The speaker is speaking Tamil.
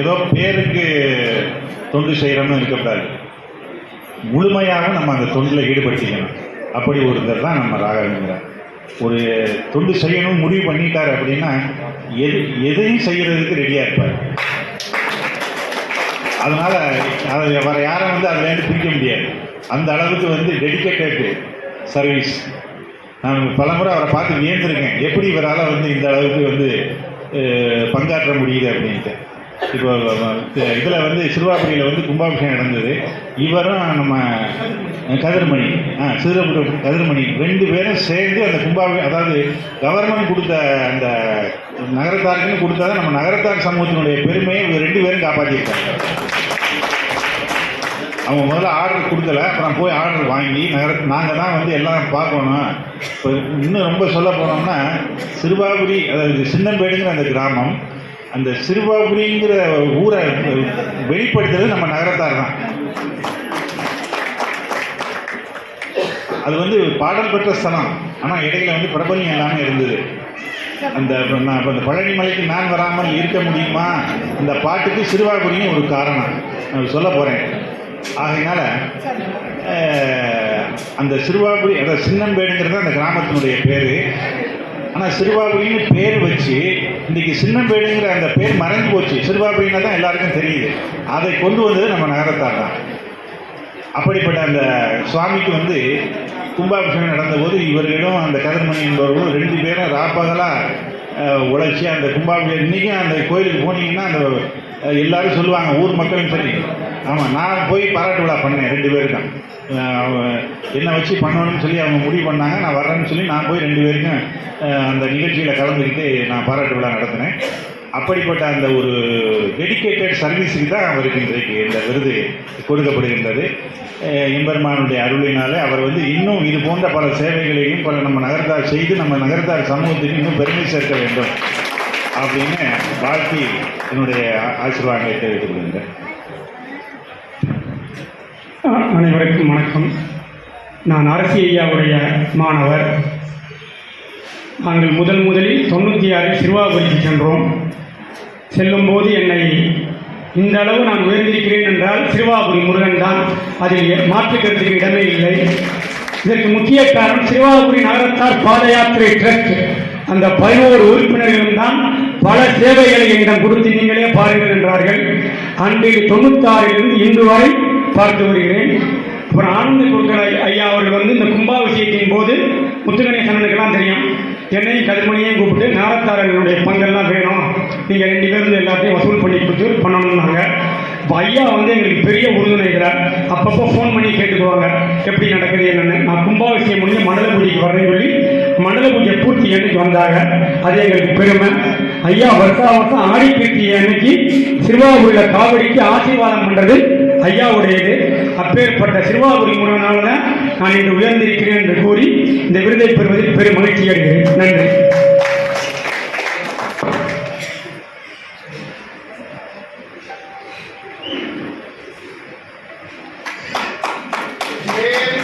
ஏதோ பேருக்கு தொண்டு செய்கிறோம்னு இருக்கக்கூடாது. முழுமையாக நம்ம அந்த தொண்டில் ஈடுபடுத்திக்கணும் அப்படி ஒருத்தர் தான் நம்ம ராகவேந்திரர் ஒரு தொண்டு செய்யணும் முடிவு பண்ணிட்டார் அப்படின்னா எது எதையும் செய்கிறதுக்கு ரெடியாக இருப்பார். அதனால் அதை வேறு யாரும் வந்து அதுலேருந்து பிரிக்க முடியாது. அந்த அளவுக்கு வந்து டெடிக்கேட்டட் சர்வீஸ் நான் பலமுறை அவரை பார்த்து வியந்திருக்கேன். எப்படி இவரால் வந்து இந்த அளவுக்கு வந்து பங்காற்ற முடியுது அப்படின்ட்டு. இப்போ இதில் வந்து சிறுவாபுரியில் வந்து கும்பாபிஷேகம் நடந்தது. இவரும் நம்ம கதிர்மணி. ஆ சிறுபுரம் கதிர்மணி ரெண்டு பேரும் சேர்ந்து அந்த கும்பாபிஷேகம் அதாவது கவர்மெண்ட் கொடுத்த அந்த நகரத்தாருக்குன்னு கொடுத்தா நம்ம நகரத்தார் சமூகத்தினுடைய பெருமையை இவங்க ரெண்டு பேரும் காப்பாற்றியிருக்காங்க அவங்க முதல்ல ஆர்டர் கொடுக்கல அப்புறம் போய் ஆர்டர் வாங்கி நகர நாங்கள் தான் வந்து எல்லாம் பார்க்கணும். இப்போ இன்னும் ரொம்ப சொல்ல போனோம்னா சிறுபாபுரி அதாவது சின்னம்பேடுங்கிற அந்த கிராமம் அந்த சிறுபாபுரிங்கிற ஊரை வெளிப்படுத்துறது நம்ம நகரத்தார் தான். அது வந்து பாடல் பெற்ற ஸ்தலம். ஆனால் இடையில வந்து பிரபலியம் எல்லாமே இருந்தது. அந்த நான் இப்போ பழனி மலைக்கு நான் வராமல் இருக்க முடியுமா? அந்த பாட்டுக்கு சிறுவாபுரியும் ஒரு காரணம். நான் சொல்ல போகிறேன் ஆகையினால அந்த சிறுவாபுரி அதாவது சின்னம்பேடுங்கிறது அந்த கிராமத்தினுடைய பேர். ஆனால் சிறுவாபுரின்னு பேர் வச்சு இன்றைக்கி சின்னம்பேடுங்கிற அந்த பேர் மறைஞ்சு போச்சு. சிறுவாபுரின்னா தான் எல்லாருக்கும் தெரியுது. அதை கொண்டு வந்தது நம்ம நகரத்தார் தான். அப்படிப்பட்ட அந்த சுவாமிக்கு வந்து கும்பாபிஷேகம் நடந்தபோது இவர்களிடம் அந்த கதிர்மணி என்பவர்களும் ரெண்டு பேரும் ராப்பகலாக உழைச்சி அந்த கும்பாபிஷேகம் இன்றைக்கும் அந்த கோயிலுக்கு போனீங்கன்னா அந்த எல்லாரும் சொல்லுவாங்க ஊர் மக்களும் சரி. ஆமாம் நான் போய் பாராட்டு விழா பண்ணேன் ரெண்டு பேருக்கும். என்னை வச்சு பண்ணணும்னு சொல்லி அவங்க முடிவு பண்ணாங்க. நான் வர்றேன்னு சொல்லி நான் போய் ரெண்டு பேருக்கும் அந்த நிகழ்ச்சியில் கலந்துக்கிட்டு நான் பாராட்டு விழா நடத்தினேன். அப்படிப்பட்ட அந்த ஒரு டெடிக்கேட்டட் சர்வீஸுக்கு தான் அவருக்கு இன்றைக்கு இந்த விருது கொடுக்கப்படுகின்றது. எம்பெருமானுடைய அருளினாலே அவர் வந்து இன்னும் இது போன்ற பல சேவைகளையும் பல நம்ம நகர்த்தார் செய்து நம்ம நகர்த்தார் சமூகத்துக்கு இன்னும் பெருமை சேர்க்க வேண்டும் அப்படின்னு வாழ்த்தி என்னுடைய ஆசீர்வாதங்களை தெரிவித்துக் கொள்கின்றேன். அனைவருக்கும் வணக்கம். நான் அரசி ஐயாவுடைய மாணவர். நாங்கள் முதல் முதலில் தொண்ணூற்றி ஆறில் சிறுவாபுரிக்கு சென்றோம். செல்லும்போது என்னை இந்த அளவு நான் உயர்ந்திருக்கிறேன் என்றால் சிறுவாபுரி முருகன் தான் அதில் எ- இடமே இல்லை. இதற்கு முக்கிய காரணம் சிறுவாபுரி நகரத்தார் பாத யாத்திரை ட்ரஸ்ட். அந்த பதினோரு உறுப்பினர்களும் தான் பல சேவைகளை என்னிடம் கொடுத்து நீங்களே பாருங்கள் என்றார்கள். அன்றைக்கு தொண்ணூத்தாறிலிருந்து இன்று வரை பார்த்து வருகிறேன். அப்புறம் ஆனந்த குருக்கள் ஐயா அவர்கள் வந்து இந்த கும்பாபிஷேகத்தின் போது முத்துகணேசனுக்கெல்லாம் தெரியும். என்னையும் கதிர்மணியையும் கூப்பிட்டு நாரத்தாரர்களுடைய பங்கெல்லாம் வேணும். நீங்கள் ரெண்டு பேரும் எல்லாத்தையும் வசூல் பண்ணி கொடுத்து பண்ணணும்னாங்க. இப்போ ஐயா வந்து எங்களுக்கு பெரிய உறுதுணைகிறார் அப்பப்போ ஃபோன் பண்ணி கேட்டுக்குவாங்க. எப்படி நடக்குது என்னென்னு. நான் கும்பாபிஷேகம் முடிஞ்சு மண்டல பூஜைக்கு வரேன்னு சொல்லி மண்டல பூஜை பூர்த்தி அன்னைக்கு வந்தாங்க. அது எங்களுக்கு பெருமை. ஐயா வருஷா வருஷம் ஆடி கீர்த்தி அன்னைக்கு சிறுவாபுரியில் காவடிக்கு ஆசீர்வாதம் பண்ணுறது ஐயாவுடையது அப்பேற்பட்ட திருவாரூர் முருகனால நான் இன்று உயர்ந்திருக்கிறேன் என்று கூறி இந்த விருதை பெறுவதில் பெரும் மகிழ்ச்சி அடைகிறேன் நன்றி Yeah.